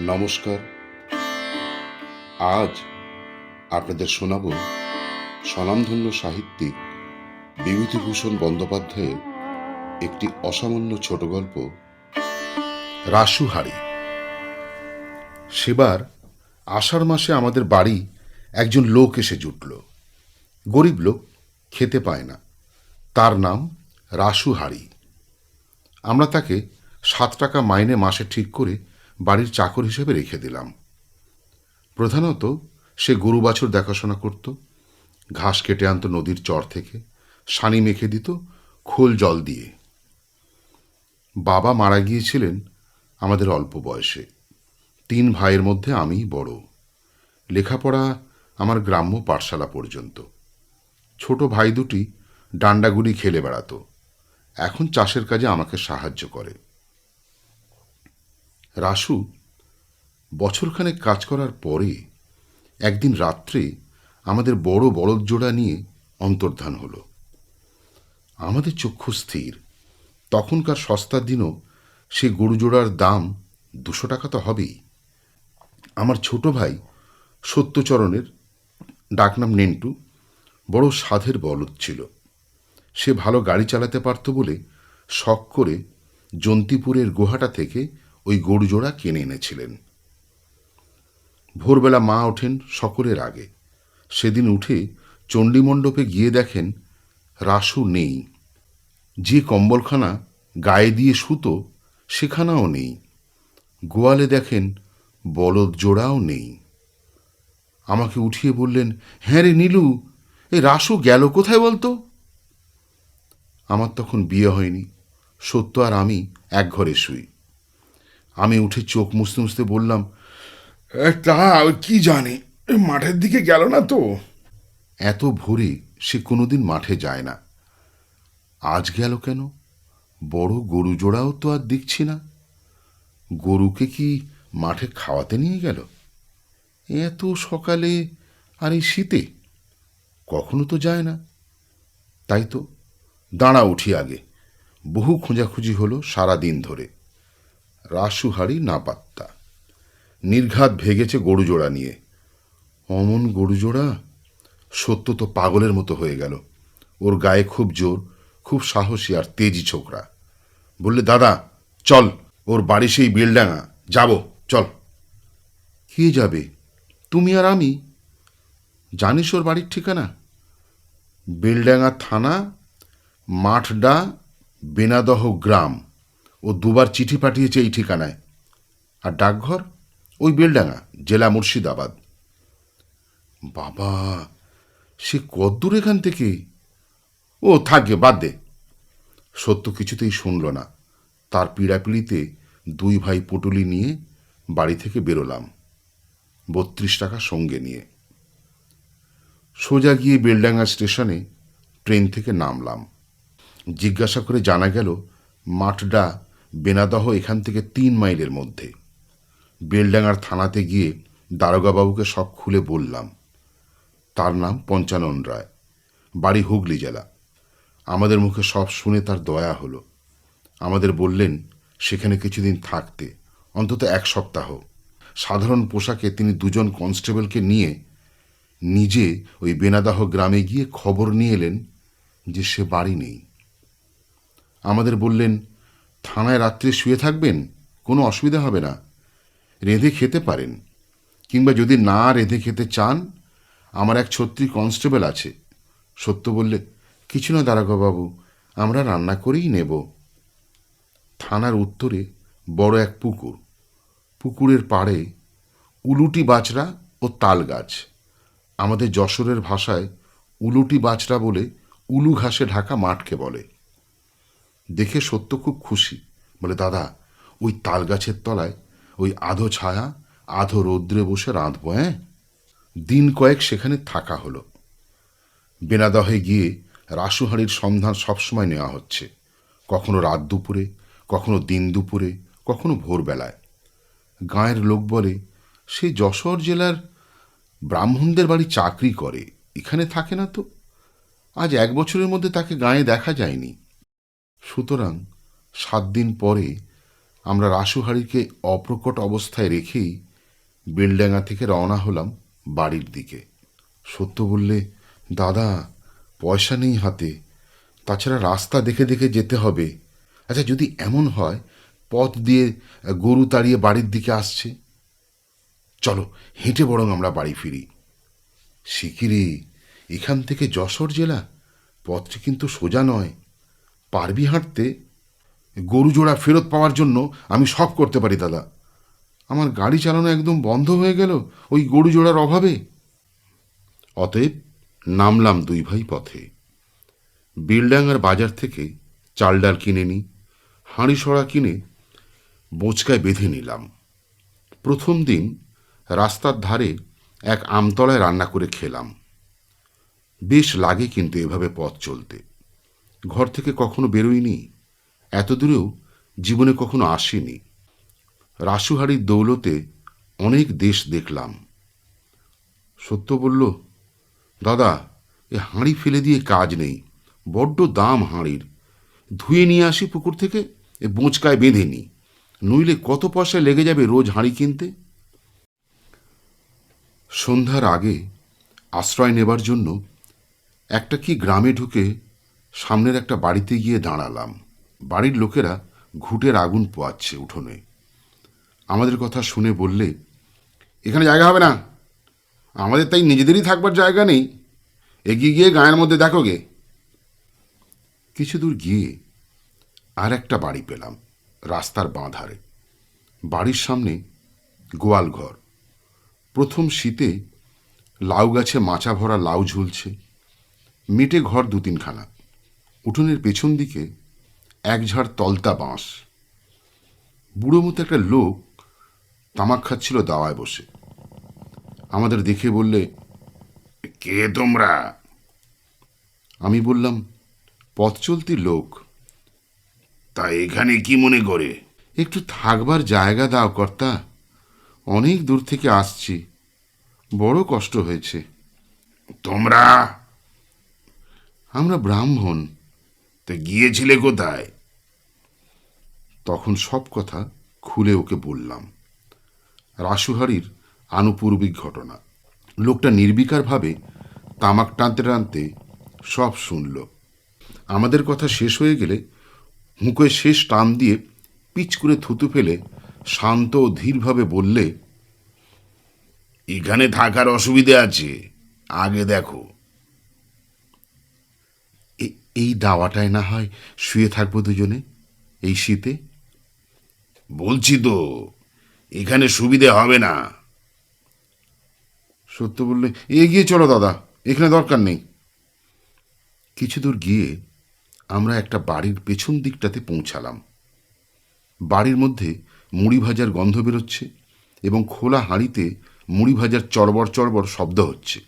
নমস্কার। আজ আপনাদের শোনাব স্বনামধন্য সাহিত্যিক বিভূতিভূষণ বন্দ্যোপাধ্যায়ের একটি অসামান্য ছোট গল্প, রাসুহারি। সেবার আষাঢ় মাসে আমাদের বাড়ি একজন লোক এসে জুটল। গরিব লোক, খেতে পায় না। তার নাম রাসুহারি। আমরা তাকে সাত টাকা মাইনে মাসে ঠিক করে বাড়ির চাকর হিসেবে রেখে দিলাম। প্রধানত সে গরু বাছুর দেখাশোনা করত, ঘাস কেটে আনতো নদীর চর থেকে, সানি মেখে দিত, খোল জল দিয়ে। বাবা মারা গিয়েছিলেন আমাদের অল্প বয়সে। তিন ভাইয়ের মধ্যে আমিই বড়। লেখাপড়া আমার গ্রাম্য পাঠশালা পর্যন্ত। ছোট ভাই দুটি ডান্ডাগুলি খেলে বেড়াতো। এখন চাষের কাজে আমাকে সাহায্য করে। রাসু বছরখানেক কাজ করার পরে একদিন রাত্রে আমাদের বড় বলদ জোড়া নিয়ে অন্তর্ধান হলো। আমাদের চক্ষু স্থির। তখনকার সস্তার দিনও সে গরু জোড়ার দাম দুশো টাকা তো হবেই। আমার ছোট ভাই সত্যচরণের ডাকনাম নেন্টু বড় সাধের বলদ ছিল। সে ভালো গাড়ি চালাতে পারত বলে শখ করে জন্তিপুরের গুহাটা থেকে ওই গরু জোড়া কিনে এনেছিলেন। ভোরবেলা মা ওঠেন সকলের আগে। সেদিন উঠে চণ্ডীমণ্ডপে গিয়ে দেখেন রাসু নেই। যে কম্বলখানা গায়ে দিয়ে শুতো সেখানাও নেই। গোয়ালে দেখেন বলদ জোড়াও নেই। আমাকে উঠিয়ে বললেন হ্যাঁ রে নীলু এই রাসু গেল কোথায় বলতো? আমার তখন বিয়ে হয়নি। সত্য আর আমি এক ঘরে শুই। আমি উঠে চোখ মুছতে মুছতে বললাম তা কি জানি? মাঠের দিকে গেল না তো? এত ভোরে সে কোনোদিন মাঠে যায় না। আজ গেল কেন? বড় গরু জোড়াও তো আর দেখছি না। গরুকে কি মাঠে খাওয়াতে নিয়ে গেল? এত সকালে আর এই শীতে কখনো তো যায় না। তাই তো দাঁড়া উঠি আগে। বহু খোঁজাখুঁজি হলো সারা দিন ধরে। রাসুহারি না পাত্তা নির্ঘাত ভেগেছে গরু জোড়া নিয়ে। অমন গরু জোড়া সত্য তো পাগলের মতো হয়ে গেল। ওর গায়ে খুব জোর, খুব সাহসী আর তেজি ছোকরা। বললে, দাদা, চল, ওর বাড়ি সেই বেলডাঙা, যাব, চল। কে যাবে? তুমি আর আমি? জানিস ওর বাড়ির ঠিকানা? বেলডাঙ্গা থানা, মাঠডা, বেনাদহ গ্রাম। ও দুবার চিঠি পাঠিয়েছে এই ঠিকানায়। আর ডাকঘর? ওই বেলডাঙ্গা, জেলা মুর্শিদাবাদ। বাবা, সে কদ্দূর এখান থেকে? ও থাকবে বাদ দে। সত্য কিছুতেই শুনল না। তার পীড়াপিড়িতে দুই ভাই পটুলি নিয়ে বাড়ি থেকে বেরোলাম, বত্রিশ টাকা সঙ্গে নিয়ে। সোজা গিয়ে বেলডাঙ্গা স্টেশনে ট্রেন থেকে নামলাম। জিজ্ঞাসা করে জানা গেল, মাঠডা বেনাদহ এখান থেকে তিন মাইলের মধ্যে। বেলডাঙ্গার থানাতে গিয়ে দারোগাবাবুকে সব খুলে বললাম। তার নাম পঞ্চানন রায়, বাড়ি হুগলি জেলা। আমাদের মুখে সব শুনে তার দয়া হলো। আমাদের বললেন, সেখানে কিছুদিন থাকতে, অন্তত এক সপ্তাহ। সাধারণ পোশাকে তিনি দুজন কনস্টেবলকে নিয়ে নিজে ওই বেনাদাহ গ্রামে গিয়ে খবর নিয়ে এলেন যে সে বাড়ি নেই। আমাদের বললেন থানায় রাত্রে শুয়ে থাকবেন, কোনো অসুবিধা হবে না। রেঁধে খেতে পারেন, কিংবা যদি না রেঁধে খেতে চান, আমার এক ছত্রী কনস্টেবল আছে। সত্য বললে, কিছু না দারোগাবাবু, আমরা রান্না করেই নেব। থানার উত্তরে বড় এক পুকুর। পুকুরের পাড়ে উলুটি বাচড়া ও তাল গাছ। আমাদের যশোরের ভাষায় উলুটি বাচড়া বলে উলু ঘাসে ঢাকা মাঠকে বলে। দেখে সত্য খুব খুশি। বলে, দাদা, ওই তাল গাছের তলায় ওই আধো ছায়া, আধো রৌদ্রে বসে রাঁধবো হ্যাঁ? দিন কয়েক সেখানে থাকা হলো। বেনাদহে গিয়ে রাসুহাড়ির সন্ধান সবসময় নেওয়া হচ্ছে। কখনো রাত দুপুরে, কখনো দিন দুপুরে, কখনো ভোরবেলায়। গাঁয়ের লোক বলে, সে যশোর জেলার ব্রাহ্মণদের বাড়ি চাকরি করে, এখানে থাকে না তো? আজ এক বছরের মধ্যে তাকে গায়ে দেখা যায়নি। সুতরাং সাত দিন পরে আমরা রাসুহারিকে অপ্রকট অবস্থায় রেখেই বেলডাঙ্গা থেকে রওনা হলাম বাড়ির দিকে। সত্য বললে, দাদা, পয়সা নেই হাতে। তাছাড়া রাস্তা দেখে দেখে যেতে হবে। আচ্ছা যদি এমন হয়, পথ দিয়ে গরু তাড়িয়ে বাড়ির দিকে আসছে। চলো, হেঁটে বরং আমরা বাড়ি ফিরি। শিকিরে এখান থেকে যশোর জেলা। পথটি কিন্তু সোজা নয়। পারবি হাঁটতে? গরু জোড়া ফেরত পাওয়ার জন্য আমি সব করতে পারি, দাদা। আমার গাড়ি চালানো একদম বন্ধ হয়ে গেল, ওই গরু জোড়ার অভাবে। অতএব নামলাম দুই ভাই পথে। বিলডাঙ্গার বাজার থেকে চাল ডাল কিনে নিই হাঁড়ি সরা কিনে বোচকায় বেঁধে নিলাম। প্রথম দিন রাস্তার ধারে এক আমতলায় রান্না করে খেলাম। বেশ লাগে কিন্তু এভাবে পথ চলতে। ঘর থেকে কখনো বেরোইনি এত দূরেও জীবনে কখনো আসিনি। রাসুহারির দৌলতে অনেক দেশ দেখলাম। সত্য বলল, দাদা, এ হাঁড়ি ফেলে দিয়ে কাজ নেই। বড্ড দাম হাঁড়ির। ধুয়ে নিয়ে আসি পুকুর থেকে, এ বোঁচকায় বেঁধে নি নইলে কত পয়সা লেগে যাবে রোজ হাঁড়ি কিনতে? সন্ধ্যার আগে আশ্রয় নেবার জন্য একটা কি গ্রামে ঢুকে সামনের একটা বাড়িতে গিয়ে দাঁড়ালাম। বাড়ির লোকেরা ঘুটের আগুন পোয়াচ্ছে উঠোনে। আমাদের কথা শুনে বললে, এখানে জায়গা হবে না। আমাদের তাই নিজেদেরই থাকবার জায়গা নেই। এগিয়ে গিয়ে গায়ের মধ্যে দেখো গে। কিছু দূর গিয়ে আর একটা বাড়ি পেলাম, রাস্তার বাঁ ধারে বাড়ির সামনে গোয়াল ঘর। প্রথম শীতে লাউ গাছে মাচা ভরা লাউ ঝুলছে। মিটে ঘর দু তিনখানা উঠোনের পেছন দিকে একঝাড় তলতা বাঁশ। বুড়ো মতো একটা লোক তামাক খাচ্ছিল দাওয়ায় বসে। আমাদের দেখে বললে কে তোমরা? আমি বললাম পথ চলতি লোক। তা এখানে কি মনে করে? একটু থাকবার জায়গা দাও কর্তা অনেক দূর থেকে আসছি। বড় কষ্ট হয়েছে। তোমরা? আমরা ব্রাহ্মণ। তা গিয়েছিলে কোথায়? তখন সব কথা খুলে ওকে বললাম। রাসুহারির আনুপূর্বিক ঘটনা। লোকটা নির্বিকারভাবে তামাক টানতে টানতে সব শুনল। আমাদের কথা শেষ হয়ে গেলে মুখে শেষ টান দিয়ে পিচ করে থুতু ফেলে শান্ত ও ধীরভাবে বললে, এখানে থাকার অসুবিধে আছে। আগে দেখো। এই দাওয়াটায় না হয় শুয়ে থাকব দুজনে এই শীতে? বলছি তো এখানে সুবিধে হবে না। সত্য বললে এগিয়ে চলো দাদা এখানে দরকার নেই। কিছু দূর গিয়ে আমরা একটা বাড়ির পেছন দিকটাতে পৌঁছালাম। বাড়ির মধ্যে মুড়ি ভাজার গন্ধ বেরোচ্ছে এবং খোলা হাঁড়িতে মুড়ি ভাজার চড়বড় চড়বড় শব্দ হচ্ছে।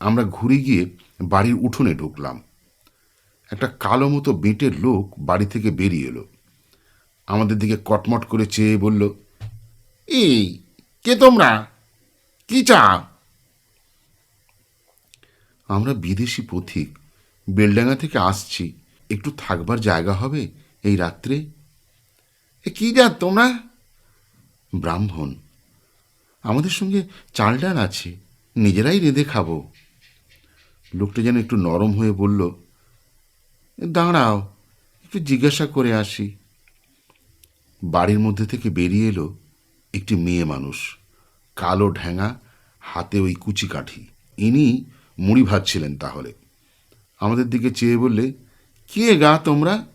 আমরা ঘুরে গিয়ে বাড়ির উঠোনে ঢুকলাম। একটা কালো মতো বেঁটের লোক বাড়ি থেকে বেরিয়ে এলো। আমাদের দিকে কটমট করে চেয়ে বলল, এই, কে তোমরা? কি চা আমরা বিদেশি পথিক। বেলডাঙ্গা থেকে আসছি। একটু থাকবার জায়গা হবে এই রাত্রে? এ কি জাত তোমরা? ব্রাহ্মণ। আমাদের সঙ্গে চাল ডাল আছে। নিজেরাই রেঁধে খাব। লোকটা যেন একটু নরম হয়ে বলল দাঁড়াও, একটু জিজ্ঞাসা করে আসি। বাড়ির মধ্যে থেকে বেরিয়ে এলো একটি মেয়ে মানুষ, কালো ঢ্যাঙা হাতে ওই কুচি কাঠি। ইনি মুড়ি ভাজছিলেন তাহলে। আমাদের দিকে চেয়ে বললে, কে গা তোমরা?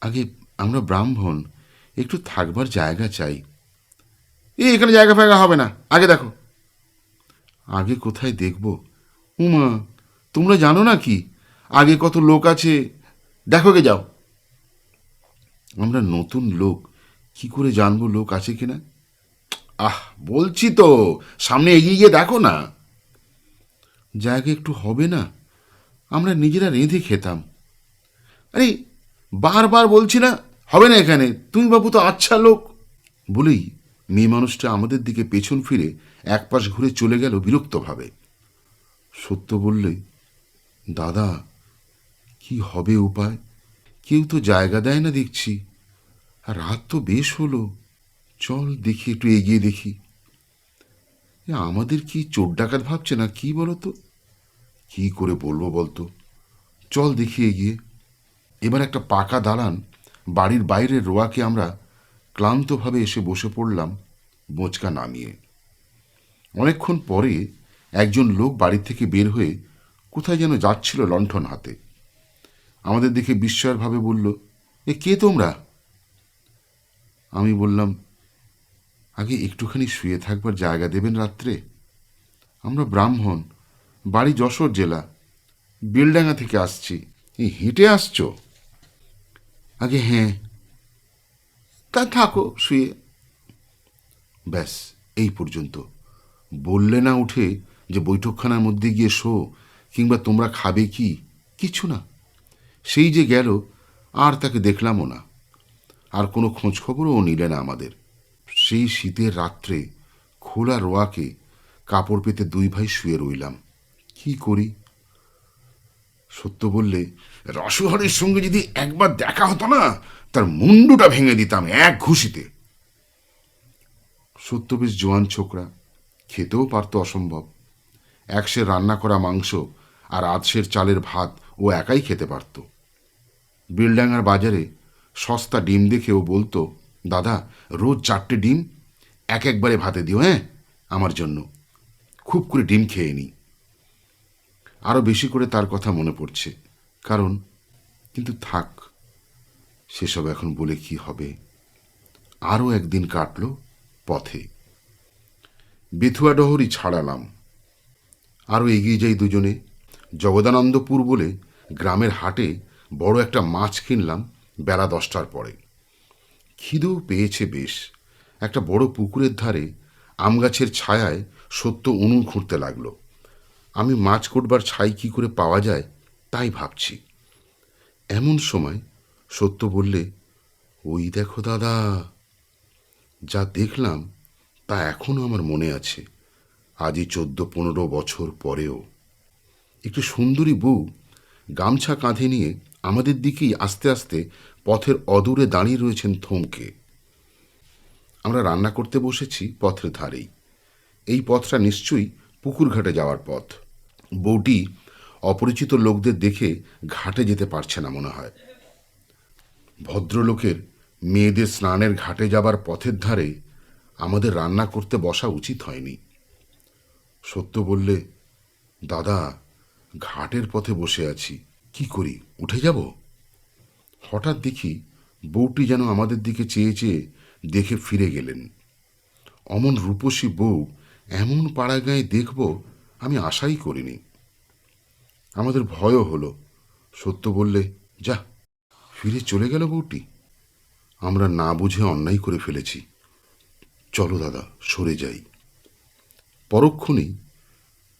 আগে আমরা ব্রাহ্মণ, একটু থাকবার জায়গা চাই। এই এখানে জায়গা ফায়গা হবে না, আগে দেখো। আগে কোথায় দেখব? উমা, তোমরা জানো না কি? আগে কত লোক আছে? দেখো গে যাও। আমরা নতুন লোক, কি করে জানব লোক আছে কিনা? আহ, বলছি তো, সামনে এগিয়ে গিয়ে দেখো না। জায়গা একটু হবে না, আমরা নিজেরা রেঁধে খেতাম। আরে, বারবার বলছি না, হবে না এখানে, তুমি বাবু তো আচ্ছা লোক। বলেই মেয়ে মানুষটা আমাদের দিকে পেছন ফিরে এক পাশ ঘুরে চলে গেল বিরক্তভাবে। সত্য বললে, দাদা কি হবে উপায়? কেউ তো জায়গা দেয় না দেখছি। আর রাত তো বেশ হলো। চল দেখি, একটু এগিয়ে দেখি। আমাদের কি চোর ডাকাত ভাবছে না কি বলো তো কি করে বলব বলতো? চল দেখি এগিয়ে। এবার একটা পাকা দালান, বাড়ির বাইরের রোয়াকে আমরা ক্লান্তভাবে এসে বসে পড়লাম বোঁচকা নামিয়ে। অনেকক্ষণ পরে একজন লোক বাড়ি থেকে বের হয়ে কোথায় যেন যাচ্ছিল লণ্ঠন হাতে। আমাদের দেখে বিস্ময়েরভাবে বলল, এ কে তোমরা? আমি বললাম, আগে একটুখানি শুয়ে থাকবার জায়গা দেবেন রাত্রে। আমরা ব্রাহ্মণ, বাড়ি যশোর জেলা, বেলডাঙ্গা থেকে আসছি। এই হেঁটে আসছো? আগে হ্যাঁ। তা থাকো, শুয়ে। ব্যাস, এই পর্যন্ত। বললে না উঠে যে বৈঠকখানার মধ্যে গিয়ে শো, কিংবা তোমরা খাবে কি? কিছু না। সেই যে গেল, আর তাকে দেখলামও না। আর কোনো খোঁজখবরও নিলে না আমাদের। সেই শীতের রাত্রে খোলা রোয়াকে কাপড় পেতে দুই ভাই শুয়ে রইলাম। কি করি? সত্য বললে, রসহরের সঙ্গে যদি একবার দেখা হতো না, তার মুন্ডুটা ভেঙে দিতাম এক ঘুষিতে। সত্য বেশ জোয়ান ছোকরা, খেতেও পারতো অসম্ভব। একশের রান্না করা মাংস আর আধশের চালের ভাত ও একাই খেতে পারত। বিলডাঙ্গার বাজারে সস্তা ডিম দেখে ও বলতো, দাদা, রোজ চারটে ডিম, এক একবারে ভাতে দিও হ্যাঁ আমার জন্য। খুব করে ডিম খেয়ে নিই আরও বেশি করে তার কথা মনে পড়ছে। কারণ, কিন্তু থাক, সেসব এখন বলে কি হবে? আরও একদিন কাটলো পথে। বেথুয়া ডহরি ছাড়ালাম। আরও এগিয়ে যাই দুজনে। জগদানন্দপুর বলে গ্রামের হাটে বড় একটা মাছ কিনলাম বেলা দশটার পরে খিদেও পেয়েছে বেশ। একটা বড় পুকুরের ধারে আম গাছের ছায়ায় সত্য উনুন খুঁড়তে লাগল। আমি মাছ কোটবার ছাই কি করে পাওয়া যায় তাই ভাবছি। এমন সময় সত্য বললে, ওই দেখো দাদা, যা দেখলাম তা এখনও আমার মনে আছে, আজই চোদ্দ পনেরো বছর পরেও। একটু সুন্দরী বউ গামছা কাঁধে নিয়ে আমাদের দিকেই আস্তে আস্তে পথের অদূরে দাঁড়িয়ে রয়েছেন থমকে। আমরা রান্না করতে বসেছি পথের ধারেই। এই পথটা নিশ্চয়ই পুকুর ঘাটে যাওয়ার পথ। বউটি অপরিচিত লোকদের দেখে ঘাটে যেতে পারছে না মনে হয়। ভদ্রলোকের মেয়েদের স্নানের ঘাটে যাবার পথের ধারে আমাদের রান্না করতে বসা উচিত হয়নি। সত্য বললে, দাদা, ঘাটের পথে বসে আছি। কি করি? উঠে যাব? হঠাৎ দেখি বউটি যেন আমাদের দিকে চেয়ে চেয়ে দেখে ফিরে গেলেন। অমন রূপসী বউ এমন পাড়া গায়ে দেখব আমি আশাই করিনি। আমাদের ভয়ও হলো। সত্য বললে, যা, ফিরে চলে গেল বউটি। আমরা না বুঝে অন্যায় করে ফেলেছি। চলো দাদা, সরে যাই। পরক্ষণেই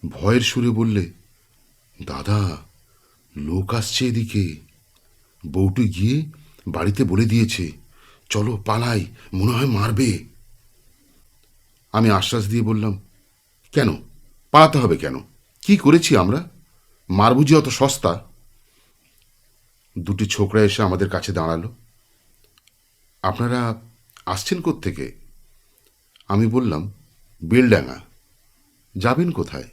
ভয়ের সুরে বললে, দাদা লোক আসছে এদিকে। বউটি গিয়ে বাড়িতে বলে দিয়েছে, চলো, পালাই, মনে হয় মারবে। আমি আশ্বাস দিয়ে বললাম, কেন? পালাতে হবে কেন? কি করেছি আমরা? মার বুঝি অত সস্তা? দুটি ছোকরা এসে আমাদের কাছে দাঁড়াল। আপনারা আসছেন থেকে আমি বললাম বেলডাঙা যাবেন কোথায়?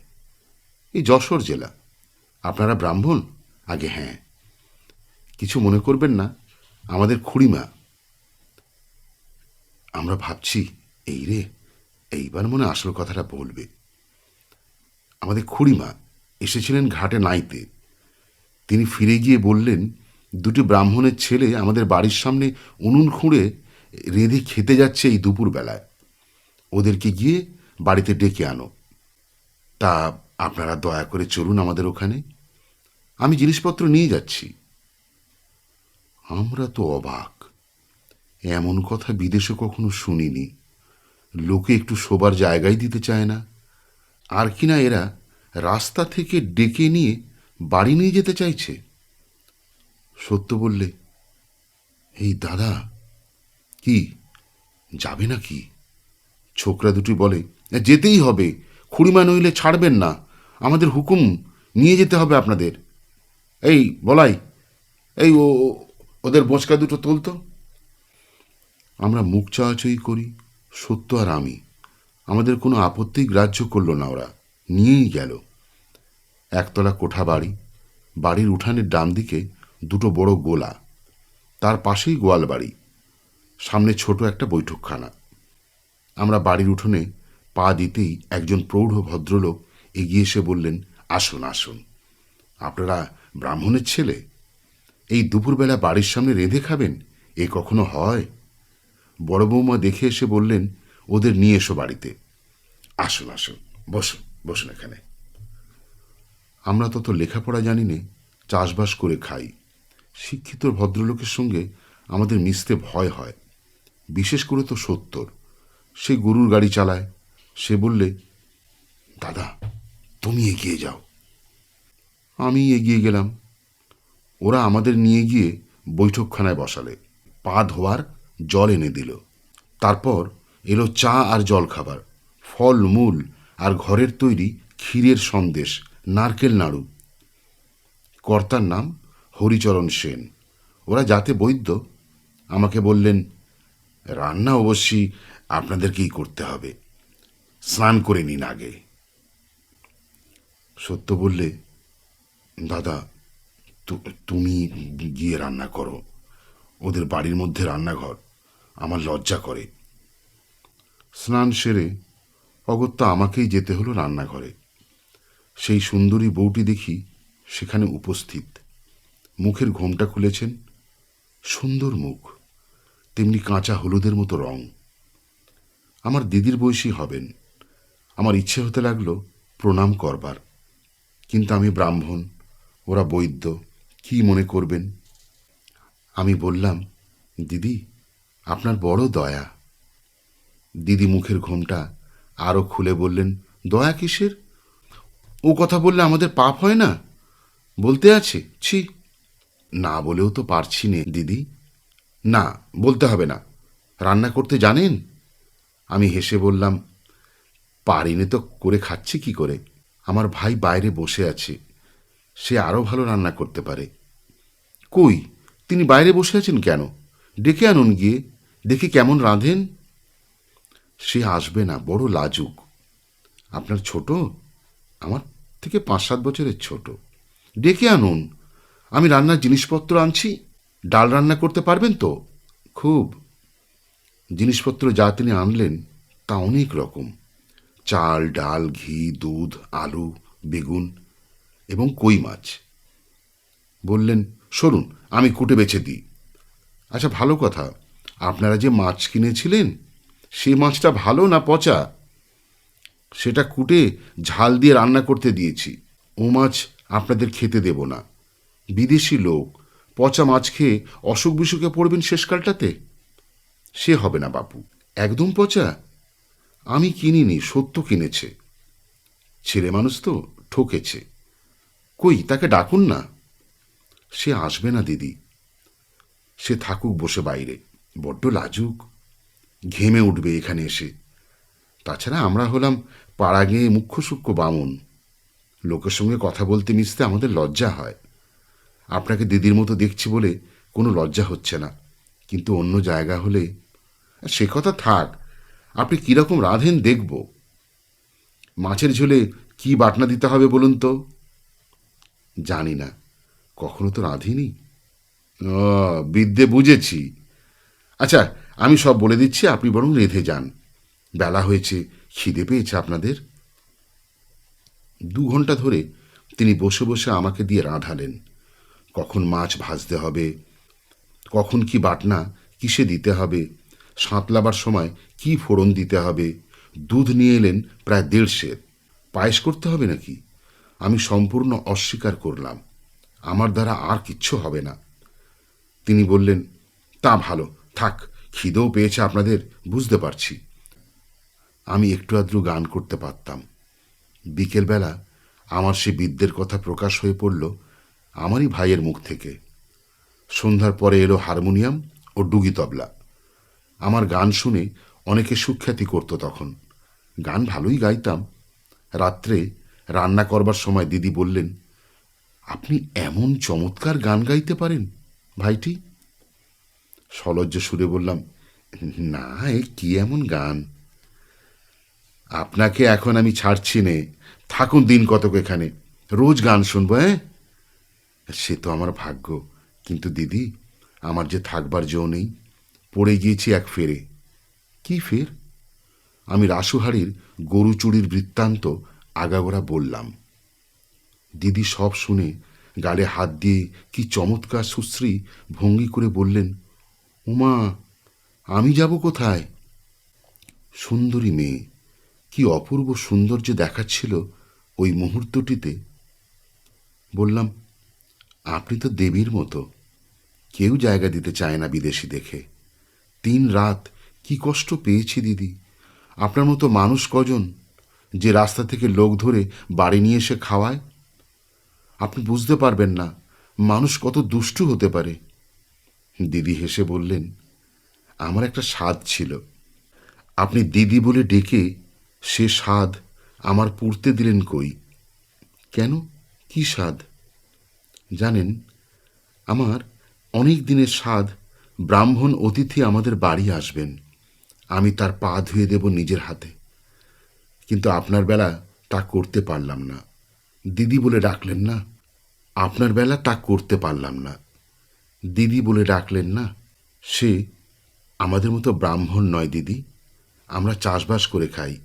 এই যশোর জেলা। আপনারা ব্রাহ্মণ? আগে হ্যাঁ। কিছু মনে করবেন না, আমাদের খুড়িমা। আমরা ভাবছি, এই রে, এইবার মনে আসল কথাটা বলবে। আমাদের খুড়িমা এসেছিলেন ঘাটে নাইতে। তিনি ফিরে গিয়ে বললেন, দুটি ব্রাহ্মণের ছেলে আমাদের বাড়ির সামনে উনুন খুঁড়ে রেঁধে খেতে যাচ্ছে এই দুপুরবেলায় ওদেরকে গিয়ে বাড়িতে ডেকে আনো। তা আপনারা দয়া করে চলুন আমাদের ওখানে। আমি জিনিসপত্র নিয়ে যাচ্ছি। আমরা তো অবাক। এমন কথা বিদেশে কখনো শুনিনি। লোকে একটু শোবার জায়গায় দিতে চায় না। আর কিনা এরা রাস্তা থেকে ডেকে নিয়ে বাড়ি নিয়ে যেতে চাইছে। সত্য বললে, এই দাদা, কি, যাবে না কি ছোকরা দুটি বলে, যেতেই হবে। খুড়িমা নইলে ছাড়বেন না। আমাদের হুকুম, নিয়ে যেতে হবে আপনাদের। এই, বলাই, এই ও, ওদের বোঁচকা দুটো তুলতো। আমরা মুখ চাওয়াচাই করি, সত্য আর আমি। আমাদের কোনো আপত্তি গ্রাহ্য করল না ওরা, নিয়েই গেল। একতলা কোঠা বাড়ি, বাড়ির উঠানের ডান দিকে দুটো বড় গোলা, তার পাশেই গোয়াল বাড়ি, সামনে ছোট একটা বৈঠকখানা। আমরা বাড়ির উঠোনে পা দিতেই একজন প্রৌঢ় ভদ্রলোক এগিয়ে এসে বললেন, আসুন আসুন। আপনারা ব্রাহ্মণের ছেলে? এই দুপুরবেলা বাড়ির সামনে রেঁধে খাবেন? এ কখনো হয়? বড় বৌমা দেখে এসে বললেন, ওদের নিয়ে এসো বাড়িতে। আসুন আসুন, বসুন বসুন এখানে। আমরা তত লেখাপড়া জানি নে, চাষবাস করে খাই। শিক্ষিত ভদ্রলোকের সঙ্গে আমাদের মিশতে ভয় হয়। বিশেষ করে তো সত্তর। সে গরুর গাড়ি চালায়। সে বললে, দাদা, তুমি এগিয়ে যাও। আমি এগিয়ে গেলাম। ওরা আমাদের নিয়ে গিয়ে বৈঠকখানায় বসালে। পা ধোয়ার জল এনে দিল। তারপর এলো চা আর জল খাবার ফল, মূল আর ঘরের তৈরি ক্ষীরের সন্দেশ, নারকেল নাড়ু। কর্তার নাম হরিচরণ সেন। ওরা যাতে বৈদ্য। আমাকে বললেন, রান্না অবশ্যই আপনাদেরকেই করতে হবে। স্নান করে নিন আগে। সত্য বললে দাদা তুমি গিয়ে রান্না করো। ওদের বাড়ির মধ্যে রান্নাঘর, আমার লজ্জা করে। স্নান সেরে অগত্যা আমাকেই যেতে হলো রান্নাঘরে। সেই সুন্দরী বউটি দেখি সেখানে উপস্থিত। মুখের ঘোমটা খুলেছেন, সুন্দর মুখ, তেমনি কাঁচা হলুদের মতো রং। আমার দিদির বয়সী হবেন, আমার ইচ্ছে হতে লাগল প্রণাম করবার। কিন্তু আমি ব্রাহ্মণ ওরা বৈদ্য। কি মনে করবেন? আমি বললাম, দিদি, আপনার বড় দয়া। দিদি মুখের ঘোমটা আরও খুলে বললেন, দয়া কিসের? ও কথা বললে আমাদের পাপ হয় না? বলতে আছে? ছি। না বলেও তো পারছি নে, দিদি। না, বলতে হবে না। রান্না করতে জানেন? আমি হেসে বললাম, পারিনে তো করে খাচ্ছি কি করে? আমার ভাই বাইরে বসে আছে। সে আরও ভালো রান্না করতে পারে। কই, তিনি বাইরে বসে আছেন কেন? ডেকে আনুন গিয়ে, দেখি কেমন রাঁধেন। সে আসবে না, বড় লাজুক। আপনার ছোট? আমার থেকে পাঁচ সাত বছরের ছোট। ডেকে আনুন, আমি রান্নার জিনিসপত্র আনছি। ডাল রান্না করতে পারবেন তো? খুব। জিনিসপত্র যা তিনি আনলেন, তা অনেক রকম। চাল, ডাল, ঘি, দুধ, আলু, বেগুন এবং কই মাছ? বললেন, সরুন, আমি কুটে বেছে দিই। আচ্ছা ভালো কথা। আপনারা যে মাছ কিনেছিলেন, সে মাছটা ভালো না পচা? সেটা কুটে ঝাল দিয়ে রান্না করতে দিয়েছি। ও মাছ আপনাদের খেতে দেব না। বিদেশি লোক, পচা মাছ খেয়ে অসুখ বিসুখে পড়বেন শেষকালটাতে? সে হবে না, বাপু। একদম পচা। আমি কিনিনি, সত্য কিনেছে। ছেলে মানুষ তো, ঠকেছে। কই, তাকে ডাকুন না। সে আসবে না, দিদি। সে থাকুক বসে বাইরে। বড্ড লাজুক। ঘেমে উঠবে এখানে এসে। তাছাড়া আমরা হলাম পাড়া গিয়ে মুখ্য সূক্ষ্ম বামুন। লোকের সঙ্গে কথা বলতে মিশতে আমাদের লজ্জা হয়। আপনাকে দিদির মতো দেখছি বলে কোনো লজ্জা হচ্ছে না। কিন্তু অন্য জায়গা হলে সে কথা থাক। আপনি কীরকম রাঁধেন দেখব। মাছের ঝোলে কি বাটনা দিতে হবে বলুন তো? জানি না। কখনো তো রাঁধিনি? ও, বিদ্যে বুঝেছি। আচ্ছা আমি সব বলে দিচ্ছি, আপনি বরং রেঁধে যান। বেলা হয়েছে, খিদে পেয়েছে আপনাদের? দু ঘণ্টা ধরে তিনি বসে বসে আমাকে দিয়ে রাঁধালেন। কখন মাছ ভাজতে হবে? কখন কি বাটনা কিসে দিতে হবে? সাঁতলাবার সময় কি ফোড়ন দিতে হবে? দুধ নিয়ে এলেন প্রায় দেড় দেড়শের। পায়েস করতে হবে নাকি? আমি সম্পূর্ণ অস্বীকার করলাম। আমার দ্বারা আর কিচ্ছু হবে না। তিনি বললেন, তা ভালো, থাক, খিদেও পেয়েছে আপনাদের, বুঝতে পারছি। আমি একটু আধটু গান করতে পারতাম। বিকেলবেলা আমার সে বিদ্যের কথা প্রকাশ হয়ে পড়ল আমারই ভাইয়ের মুখ থেকে। সন্ধ্যার পরে এলো হারমোনিয়াম ও ডুগি তবলা। আমার গান শুনে অনেকে সুখ্যাতি করত তখন। গান ভালোই গাইতাম। রাত্রে রান্না করবার সময় দিদি বললেন, আপনি এমন চমৎকার গান গাইতে পারেন, ভাইটি? সলজ্জ সুরে বললাম, না, এ কি এমন গান? আপনাকে এখন আমি ছাড়ছি নে। থাকুন দিন কতক এখানে। রোজ গান শুনব হ্যাঁ? সে তো আমার ভাগ্য। কিন্তু দিদি, আমার যে থাকবার জো নেই, পড়ে গিয়েছি এক ফেরে। কি ফের? আমি রাসুহারির গরু চুরির বৃত্তান্ত আগাগোড়া বললাম, দিদি সব শুনে গালে হাত দিয়ে কি চমৎকার সুশ্রী ভঙ্গি করে বললেন, উমা, আমি যাব কোথায়? সুন্দরী মেয়ে, কি অপূর্ব সৌন্দর্য দেখাচ্ছিল ওই মুহূর্তটিতে। বললাম, আপনি তো দেবীর মতো, কেউ জায়গা দিতে চায় না বিদেশি দেখে। তিন রাত কি কষ্ট পেয়েছি দিদি, আপনার মতো মানুষ কজন যে রাস্তা থেকে লোক ধরে বাড়ি নিয়ে এসে খাওয়ায়? আপনি বুঝতে পারবেন না, মানুষ কত দুষ্টু হতে পারে। দিদি হেসে বললেন, আমার একটা স্বাদ ছিল। আপনি দিদি বলে ডেকে সে স্বাদ আমার পুড়তে দিলেন কই? কেন? কি স্বাদ? জানেন, আমার অনেক দিনের স্বাদ ব্রাহ্মণ অতিথি আমাদের বাড়ি আসবেন। আমি তার পা ধুয়ে দেব নিজের হাতে। কিন্তু আপনার বেলা তা করতে পারলাম না। দিদি বলে ডাকলেন না। আপনার বেলা তা করতে পারলাম না। দিদি বলে ডাকলেন না, সে আমাদের মতো ব্রাহ্মণ নয় দিদি। আমরা চাষবাস করে খাই।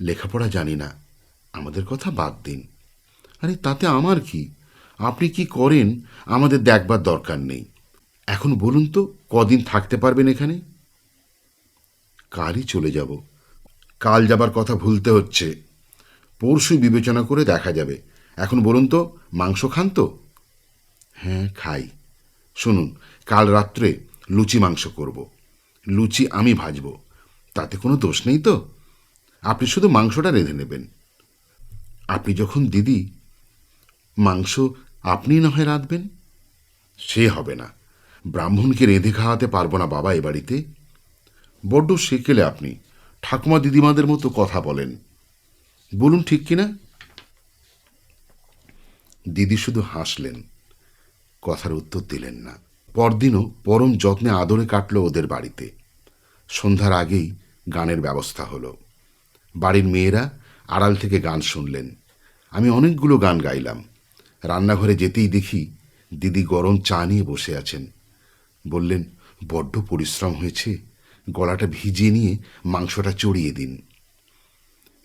লেখাপড়া জানি না। আমাদের কথা বাদ দিন। আরে, তাতে আমার কি? আপনি কি করেন? আমাদের দেখবার দরকার নেই। এখন বলুন তো, কদিন থাকতে পারবেন এখানে? কালই চলে যাব। কাল যাবার কথা ভুলতে হচ্ছে। পরশু বিবেচনা করে দেখা যাবে। এখন বলুন তো, মাংস খান তো? হ্যাঁ খাই। শুনুন, কাল রাত্রে লুচি মাংস করব। লুচি আমি ভাজব। তাতে কোনো দোষ নেই তো? আপনি শুধু মাংসটা রেঁধে নেবেন। আপনি যখন দিদি, মাংস আপনি না হয় রাঁধবেন? সে হবে না। ব্রাহ্মণকে রেঁধে খাওয়াতে পারব না বাবা এ বাড়িতে। বড্ড সেকেলে আপনি। ঠাকুমা দিদিমাদের মতো কথা বলেন। বলুন ঠিক কিনা? দিদি শুধু হাসলেন, কথার উত্তর দিলেন না। পরদিনও পরম যত্নে আদরে কাটল ওদের বাড়িতে। সন্ধ্যার আগেই গানের ব্যবস্থা হলো। বাড়ির মেয়েরা আড়াল থেকে গান শুনলেন। আমি অনেকগুলো গান গাইলাম। রান্নাঘরে যেতেই দেখি দিদি গরম চা নিয়ে বসে আছেন। বললেন, বড্ড পরিশ্রম হয়েছে। গলাটা ভিজিয়ে নিয়ে মাংসটা চড়িয়ে দিন।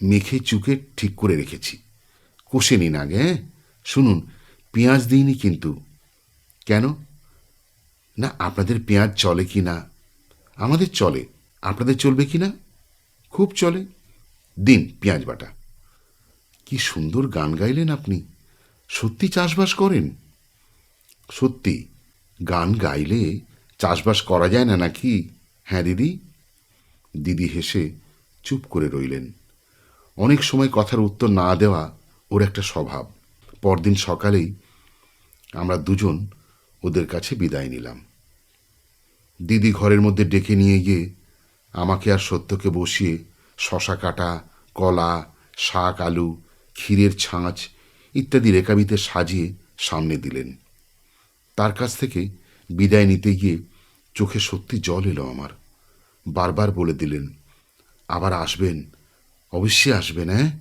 মেখে চুকে ঠিক করে রেখেছি। কষে নিন আগে হ্যাঁ? শুনুন, পেঁয়াজ দিইনি কিন্তু। কেন? না, আপনাদের পেঁয়াজ চলে কি না? আমাদের চলে। আপনাদের চলবে কি না? খুব চলে। দিন পেঁয়াজ বাটা। কি সুন্দর গান গাইলেন আপনি। সত্যি চাষবাস করেন? সত্যি, গান গাইলে চাষবাস করা যায় না নাকি? হ্যাঁ দিদি। দিদি হেসে চুপ করে রইলেন। অনেক সময় কথার উত্তর না দেওয়া ওর একটা স্বভাব। পরদিন সকালেই আমরা দুজন ওদের কাছে বিদায় নিলাম। দিদি ঘরের মধ্যে ডেকে নিয়ে গিয়ে আমাকে আর সত্যকে বসিয়ে শশা কাটা, কলা, শাক, আলু, ক্ষীরের ছাঁচ ইত্যাদি রেকাবিতে সাজিয়ে সামনে দিলেন। তার কাছ থেকে বিদায় নিতে গিয়ে চোখে সত্যি জল এলো আমার। বারবার বলে দিলেন, আবার আসবেন? অবশ্যই আসবেন হ্যাঁ?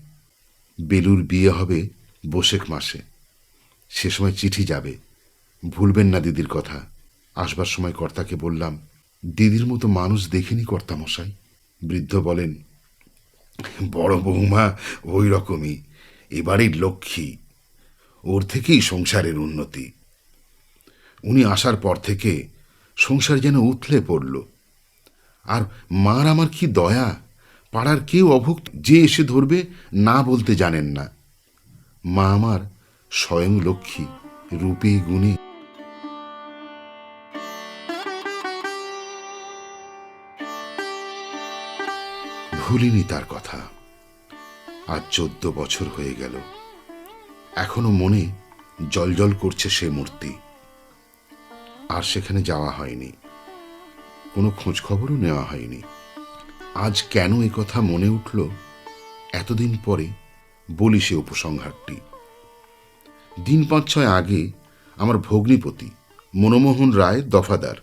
বেলুর বিয়ে হবে বসেক মাসে। সে সময় চিঠি যাবে। ভুলবেন না দিদির কথা। আসবার সময় কর্তাকে বললাম, দিদির মতো মানুষ দেখিনি কর্তামশাই? বৃদ্ধ বলেন, বড় বৌমা ওই রকমই এবাড়ির লক্ষ্মী। ওর থেকেই সংসারের উন্নতি। উনি আসার পর থেকে সংসার যেন উথলে পড়ল। আর মার আমার কি দয়া? পাড়ার কেউ অভুক্ত যে এসে ধরবে, না বলতে জানেন না। মা আমার স্বয়ং লক্ষ্মী, রূপে গুণে। ভুলিনি তার কথা। আজ চোদ্দ বছর হয়ে গেল। এখনও মনে জলজল করছে সে মূর্তি। আর সেখানে যাওয়া হয়নি। কোনো খোঁজখবরও নেওয়া হয়নি। আজ কেন এ কথা মনে উঠল? এতদিন পরে বলি সে উপসংহারটি। দিন পাঁচ ছয় আগে আমার ভগ্নিপতি মনমোহন রায় দফাদার,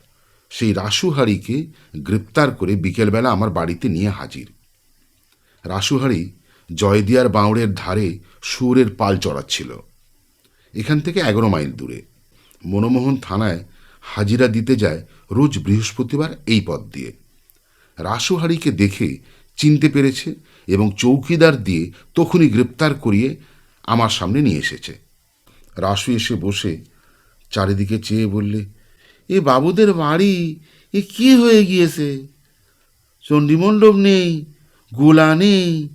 সেই রাসুহারিকে গ্রেপ্তার করে বিকেলবেলা আমার বাড়িতে নিয়ে হাজির। রাসুহারি জয়দিয়ার বাঁওড়ের ধারে সুরের পাল চড়াচ্ছিল। এখান থেকে এগারো মাইল দূরে। মনমোহন থানায় হাজিরা দিতে যায় রোজ বৃহস্পতিবার এই পথ দিয়ে। রাসুহারিকে দেখে চিনতে পেরেছে এবং চৌকিদার দিয়ে তখনই গ্রেপ্তার করিয়ে আমার সামনে নিয়ে এসেছে। রাসু এসে বসে চারিদিকে চেয়ে বললে, এ বাবুদের বাড়ি, এ কি হয়ে গিয়েছে? চণ্ডীমণ্ডপ নেই, গোলা নেই,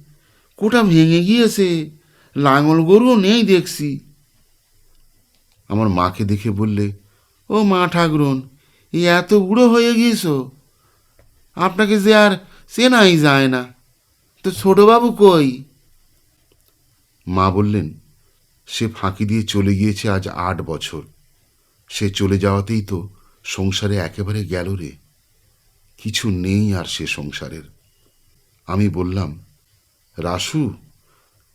কোটা ভেঙে গিয়েছে, লাঙল গরুও নেই দেখছি। আমার মাকে দেখে বললে ও মা ঠাকুরন, এই এত বুড়ো হয়ে গিয়েছ? আপনাকে যে আর চেনাই যায় না। তো ছোটবাবু কই? মা বললেন, সে ফাঁকি দিয়ে চলে গিয়েছে আজ আট বছর। সে চলে যাওয়াতেই তো সংসারে একেবারে গেল রে। কিছু নেই আর সে সংসারের। আমি বললাম, রাসু,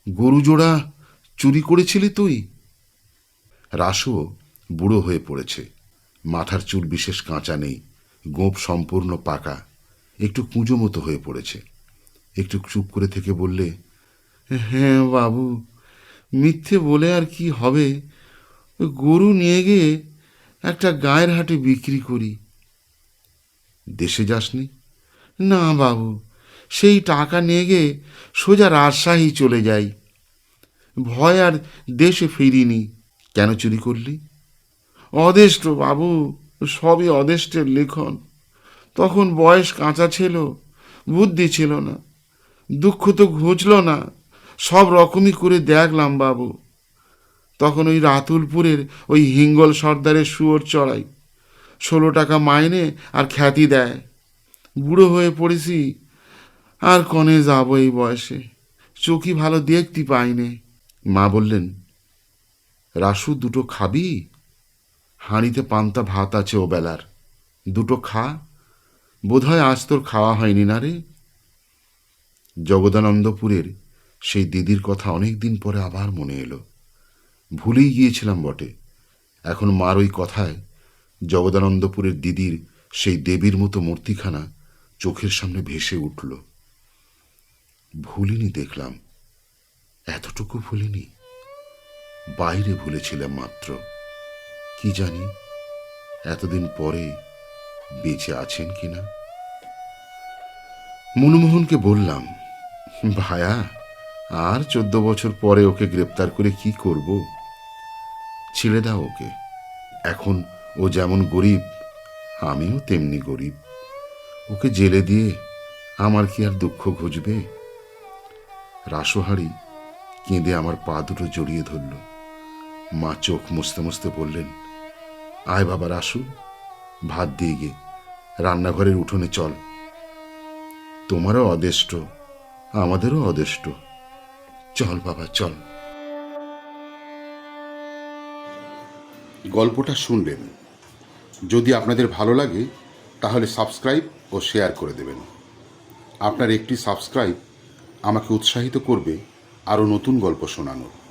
গরু জোড়া চুরি করেছিলি তুই? রাসুও বুড়ো হয়ে পড়েছে। মাথার চুল বিশেষ কাঁচা নেই, গোপ সম্পূর্ণ পাকা। একটু কুঁজো মতো হয়ে পড়েছে। একটু চুপ করে থেকে বললে হ্যাঁ বাবু, মিথ্যে বলে আর কি হবে? গরু নিয়ে গিয়ে একটা গায়ের হাটে বিক্রি করি। দেশে যাসনি? না বাবু, সেই টাকা নিয়ে গিয়ে সোজা রাজশাহী চলে যাই। ভয় আর দেশে ফিরিনি। কেন চুরি করলি? অদেষ্ট বাবু, সবই অদেষ্টের লেখন। তখন বয়স কাঁচা ছিল, বুদ্ধি ছিল না, দুঃখ তো ঘুচল না, সব রকমই করে দেখলাম বাবু। তখন ওই রাতুলপুরের ওই হিঙ্গল সর্দারের শুয়োর চড়াই, ষোলো টাকা মাইনে আর খ্যাতি দেয়। বুড়ো হয়ে পড়েছি, আর কনে যাব এই বয়সে? চোখই ভালো দেখতে পাইনে। মা বললেন, রাসু, দুটো খাবি? হাঁড়িতে পান্তা ভাত আছে ও বেলার। দুটো খা। বোধহয় আজ তোর খাওয়া হয়নি না রে? জগদানন্দপুরের সেই দিদির কথা অনেক দিন পরে আবার মনে এলো। ভুলেই গিয়েছিলাম বটে। এখন মার ওই কথায় জগদানন্দপুরের দিদির সেই দেবীর মতো মূর্তিখানা চোখের সামনে ভেসে উঠল। ভুলিনি দেখলাম। এতটুকু ভুলিনি। বাইরে ভুলেছিলাম মাত্র। কি জানি, এতদিন পরে বেঁচে আছেন কিনা মনমোহনকে বললাম, ভায়া, আর চোদ্দ বছর পরে ওকে গ্রেপ্তার করে কি করব? ছেড়ে দাও ওকে। এখন ও যেমন গরিব, আমিও তেমনি গরিব। ওকে জেলে দিয়ে আমার কি আর দুঃখ ঘুচবে? রাসোহারি কেঁদে আমার পা দুটো জড়িয়ে ধরল। মা চোখ মুছতে মুছতে বললেন আয় বাবা রাসু ভাত দিয়ে গে, রান্নাঘরের উঠোনে চল। তোমারও অদেষ্ট, আমাদেরও অদেষ্ট। চল বাবা, চল। গল্পটা শুনলেন। যদি আপনাদের ভালো লাগে, তাহলে সাবস্ক্রাইব ও শেয়ার করে দেবেন। আপনার একটি সাবস্ক্রাইব আমাকে উৎসাহিত করবে আরও নতুন গল্প শোনানোর।